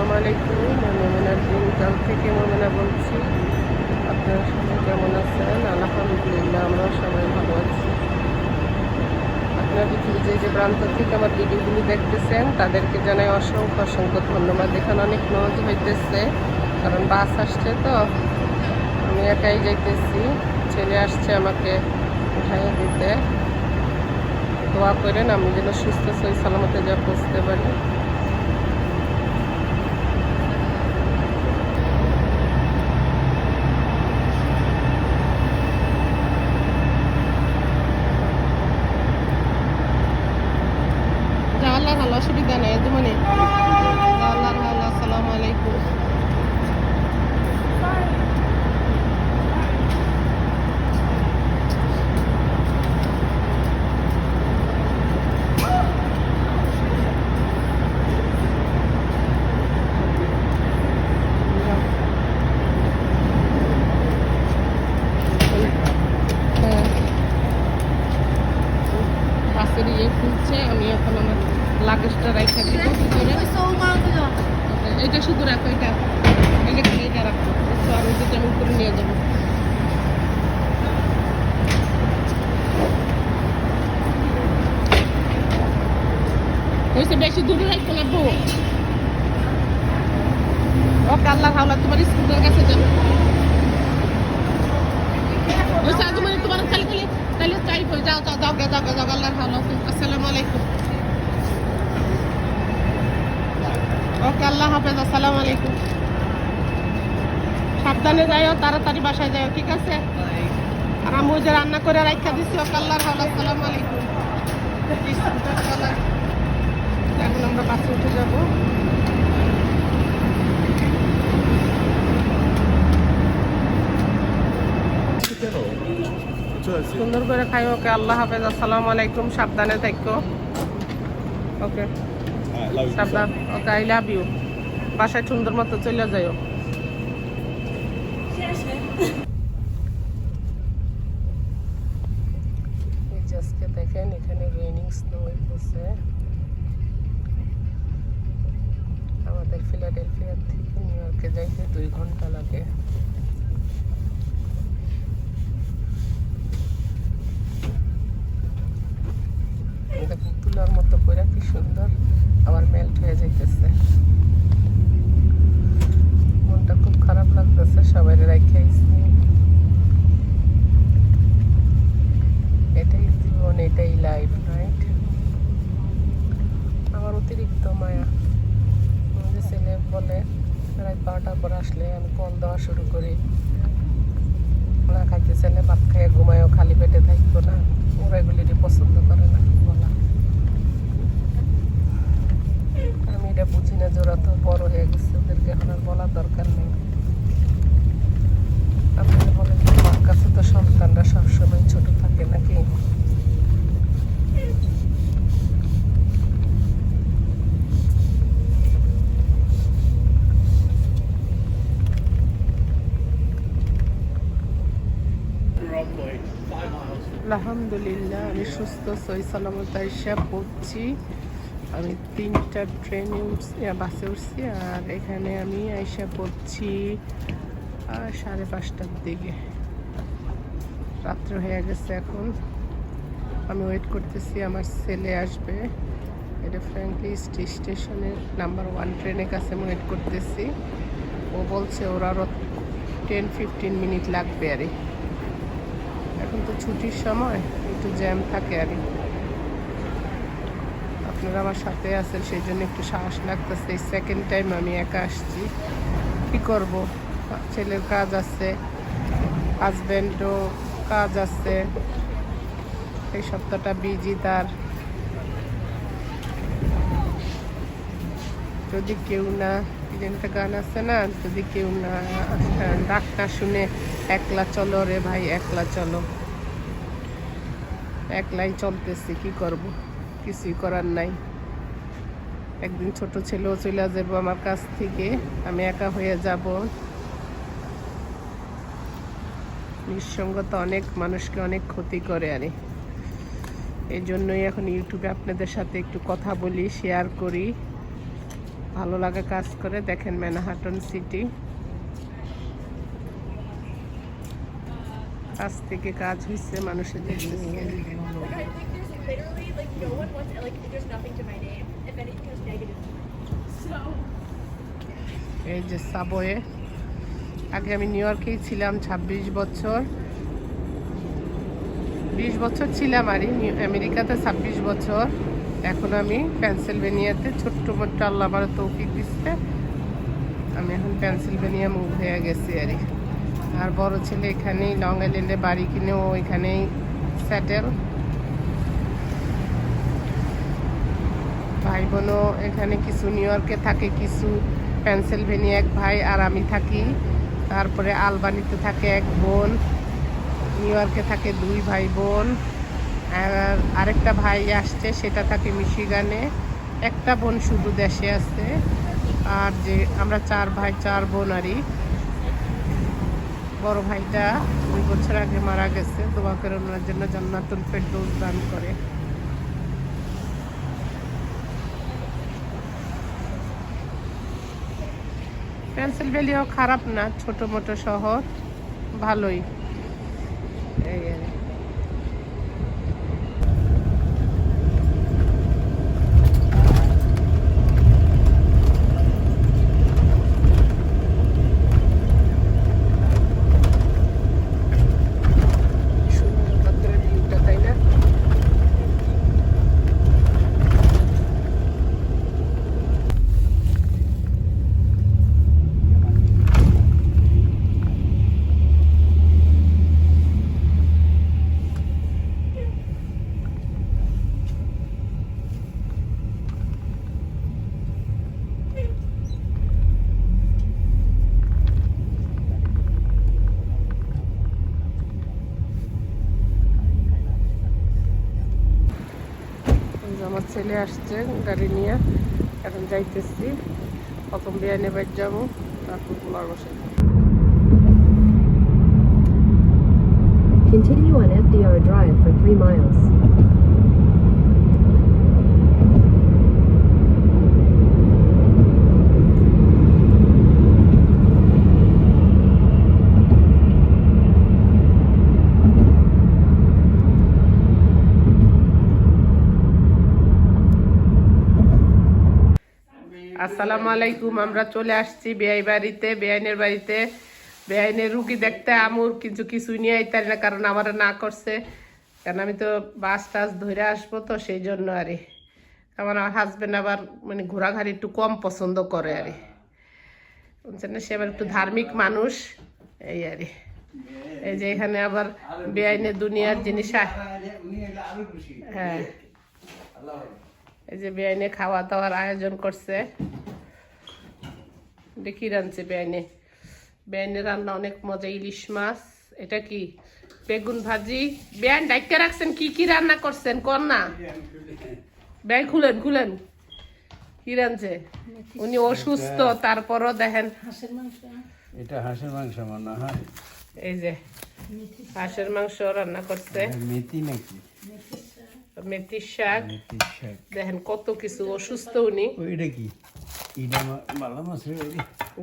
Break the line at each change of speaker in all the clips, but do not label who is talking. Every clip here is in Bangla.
আসসালামু আলাইকুম, আমি মোমেনার দিনকাল থেকে মোমেনা বলছি। আপনারা সবাই কেমন আছেন? আলহামদুলিল্লাহ, আমরা সবাই ভালো আছি। আপনারা পৃথিবীর যে যে প্রান্ত থেকে আমার ভিডিওগুলি দেখতেছেন, তাদেরকে জানাই অসংখ্য অসংখ্য ধন্যবাদ। এখানে অনেক নজ হইতেছে, কারণ বাস আসছে তো। আমি একাই যাইতেছি, ছেলে আসছে আমাকে উঠাইয়ে দিতে। দোয়া করেন, আমি যেন সুস্থ সই সালামতে যা পৌঁছতে পারি আল্লাহ ভালো অসুবিধা নেই মানে আল্লাহ ভালো আসসালামু আলাইকুম হ্যাঁ বাসের ইয়ে খুলছে আমি এখন আমার লাগেজটা রাখতে দিব কি করে এটা শুধু রাখো এটা এটা খালি এটা রাখো তো আমি যেটা আমি উপরে নিয়ে যাব হয়েছে বেশি দূরে রাখতে বউ ওকে আল্লাহ হাওলা তোমার স্কুলের কাছে যাবে মানে তোমার খালি তাহলে চাই যাও যাও যাও যাও যাও আল্লাহ হাওলা আলাইকুম। ওকে আল্লাহ হাফেজ, আসসালামু আলাইকুম। সাবধানে যাইও, তাড়াতাড়ি বাসায় যাও ঠিক আছে? আর আমি যে রান্না করে রাখা দিচ্ছি ওকে আল্লাহর হাওলা আসসালামু আলাইকুম। এখন আমরা বাসে উঠে যাব। সুন্দর করে খাই ওকে, আল্লাহ হাফেজ, আসসালামু আলাইকুম, সাবধানে থাকো। ওকে, সাবধান। ওকে আই লাভ ইউ বাসায় সুন্দর মতো চলে যাও এই যে আজকে দেখেন, এখানে আমাদের ফিলাডেলফিয়া থেকে নিউ ইয়র্কে যাইতে দুই ঘণ্টা লাগে। তুলার মতো করে কি সুন্দর? আবার মেল্ট হয়ে যাইতেছে মনটা খুব খারাপ লাগতেছে সবাই রাখে আইছি এটাই জীবন এটাই লাইফ রাইট আমার অতিরিক্ত মায়া আমাদের ছেলে বলে রাত বারোটার পর আসলে আমি কল দেওয়া শুরু করি না খাইতে ছেলে ভাত খাইয়ে ঘুমায়ও খালি না ওরা এগুলি পছন্দ করে না, বলা। আমি এটা বুঝি না যে ওরা তো বড় হয়ে গেছে, ওদেরকে এখন আর বলার দরকার নেই আপনি বলেন তোমার কাছে তো সন্তানরা সবসময় ছোট থাকে নাকি আলহামদুলিল্লাহ আমি সুস্থ সই সালামত আইসা পড়ছি। আমি তিনটা ট্রেনে উঠছি বাসে উঠছি, আর এখানে আমি আইসা পড়ছি সাড়ে পাঁচটার দিকে। রাত্র হয়ে গেছে এখন। আমি ওয়েট করতেছি, আমার ছেলে আসবে। এটা ফ্র্যাঙ্কলি স্টেশনের নাম্বার ওয়ান ট্রেনের কাছে আমি ওয়েট করতেছি। ও বলছে, ওর আরও টেন ফিফটিন মিনিট লাগবে আরে। এখন তো ছুটির সময়, একটু জ্যাম থাকে আর আপনারা আমার সাথে আছেন, সেই জন্য একটু সাহস লাগতেছে। এই সেকেন্ড টাইম আমি একা আসছি। কি করব? ছেলের কাজ আছে হাজব্যান্ডও কাজ আছে। এই সপ্তাহটা বিজি তার। যদি কেউ না একটা গান আছে না, যদি কেউ না ডাক্তার শুনে, একলা চলো রে ভাই, একলা চলো। একলাই চলতেছি, কি করব? কিছুই করার নাই। একদিন ছোট ছেলেও চলে যাব আমার কাছ থেকে, আমি একা হয়ে যাব। নিঃসঙ্গতা অনেক মানুষকে অনেক ক্ষতি করে আরে। এই জন্যই এখন ইউটিউবে আপনাদের সাথে একটু কথা বলি শেয়ার করি। ভালো লাগে কাজ করে, দেখেন ম্যানহাটন সিটি। If থেকে কাজ
negative. মানুষের
এই যে সাবওয়ে আগে আমি নিউ ইয়র্কেই ছিলাম ২৬ বছর। বিশ বছর ছিলাম আর নিউ আমেরিকাতে ছাব্বিশ বছর। এখন আমি পেনসিলভেনিয়াতে ছোট্ট মোট্ট আল্লাহ আমার তৌফিক দিচ্ছে আমি এখন পেনসিলভেনিয়া মুভ হয়ে গেছি আর কি। আর বড় ছেলে এখানেই লং আইল্যান্ডে বাড়ি কিনে ও এখানেই স্যাটেল ভাই বোনও এখানে কিছু নিউ ইয়র্কে থাকে, কিছু পেনসিলভেনিয়া এক ভাই আর আমি থাকি। তারপরে আলবানিতে থাকে এক বোন নিউ ইয়র্কে থাকে দুই ভাই বোন আর আরেকটা ভাই আসছে, সেটা থাকে মিশিগানে একটা বোন শুধু দেশে আছে। আর যে আমরা চার ভাই, চার বোন আরই। বড় ভাইটা দুই বছর আগে মারা গেছে। দোয়া করে ওনার জন্য জান্নাতুল ফেরদৌস দান করে। পেন্সিলভেলিয়াও খারাপ না, ছোট মোটো শহর, ভালোই এই আর কি। সুন্দর রাত্রের ভিউটা তাই না এই যে আমার ছেলে আসছে গাড়ি নিয়ে এখন যাইতেছি প্রথম বিয়ানে বাইর যাব তারপর পোলার বসে
Continue on FDR Drive for 3 miles.
আসসালামু আলাইকুম, আমরা চলে আসছি বেআই বাড়িতে, বেআইনের বাড়িতে। বেআইনের রুগী দেখতে আমুর কিছু কিছু নিয়ে আইতারি না, কারণ আমার না করছে। কারণ আমি তো বাস টাস ধরে আসব তো, সেই জন্য আরে। আমার হাজবেন্ড আবার মানে ঘোরাঘুরি একটু কম পছন্দ করে আরে। বুঝছেন সে আবার একটু ধার্মিক মানুষ। এই আরে। এই যে এখানে আবার বেআইনের দুনিয়ার জিনিস হ্যাঁ। এই যে বেআইনে খাওয়া দাওয়ার আয়োজন করছে। দেখি রাঁধছে বেআইনে? বেআইনে রান্না অনেক মজা ইলিশ মাছ এটা কি? বেগুন ভাজি। বেআইন ডাইকে রাখছেন কি কি রান্না করছেন? কর না। বেআই খুলেন খুলেন। কি রাঁধছে? উনি অসুস্থ তারপরও দেখেন।
এটা হাঁসের মাংস মনে হয়।
এই যে হাঁসের মাংস রান্না করছে।
মেথি নাকি?
মেথির শাক
মেথির শাক
দেখেন কত কিছু অসুস্থ উনি।
ওইটা কি? এটা ভালো মাছ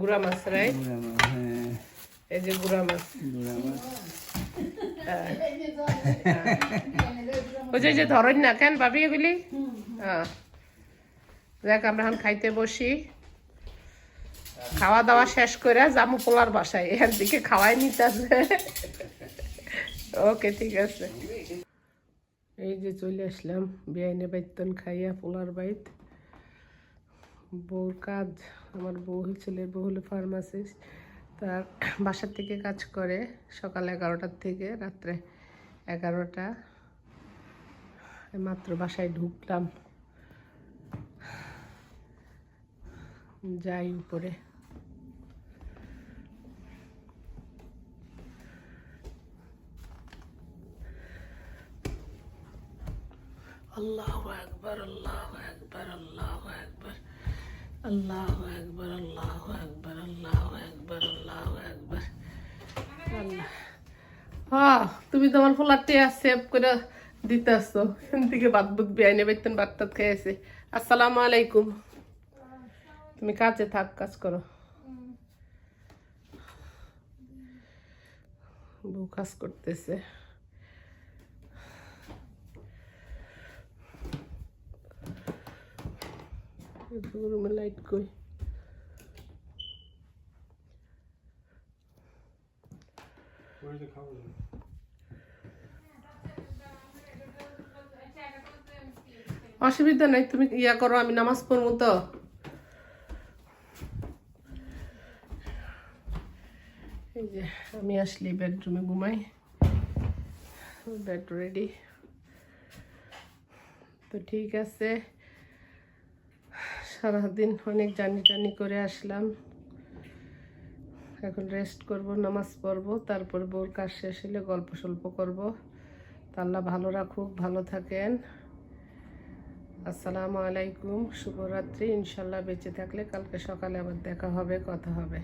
গুড়া মাছ রাই
হ্যাঁ।
এই যে গুড়া মাছ।
গুঁড়া মাছ।
ওই যে- ধরেন না কেন ভাবি এগুলি? হ্যাঁ। দেখ আমরা এখন খাইতে বসি। খাওয়া দাওয়া শেষ করে জামু পোলার বাসায়। এখান থেকে খাওয়াই নিতে আছে ওকে ঠিক আছে। এই যে চলে আসলাম বেআইনে বাইতন খাইয়া পোলার বাইত। বউর কাজ, আমার বউ ছেলের বউ হলো ফার্মাসিস্ট তার বাসার থেকে কাজ করে সকাল এগারোটার থেকে রাত্রে এগারোটা। মাত্র বাসায় ঢুকলাম। যাই উপরে। আল্লাহ একবার আল্লাহ একবার আল্লাহ একবার আল্লাহ একবার আল্লাহ একবার আল্লাহ একবার আল্লাহ একবার আল্লাহ। হ্যাঁ তুমি তোমার ফোলারটি সেভ করে দিতে আসছো এখান থেকে বাদ বুক বেআইনে বেতন বাদ টাত খেয়েছে আসসালামু আলাইকুম। তুমি কাজে থাক, কাজ করো। বউ কাজ করতেছে। রুমে লাইট কই? অসুবিধা নাই তুমি ইয়া করো আমি নামাজ পড়ব তো। এই যে আমি আসলি বেডরুমে ঘুমাই। বেড রেডি তো ঠিক আছে। সারাদিন অনেক জানি টানি করে আসলাম। এখন রেস্ট করব, নামাজ পড়ব, তারপর বোর কাজ শেষ হলে গল্প সল্প করব। আল্লাহ ভালো রাখুক, ভালো থাকেন। আসসালামু আলাইকুম, শুভরাত্রি। ইনশাল্লাহ বেঁচে থাকলে কালকে সকালে আবার দেখা হবে, কথা হবে।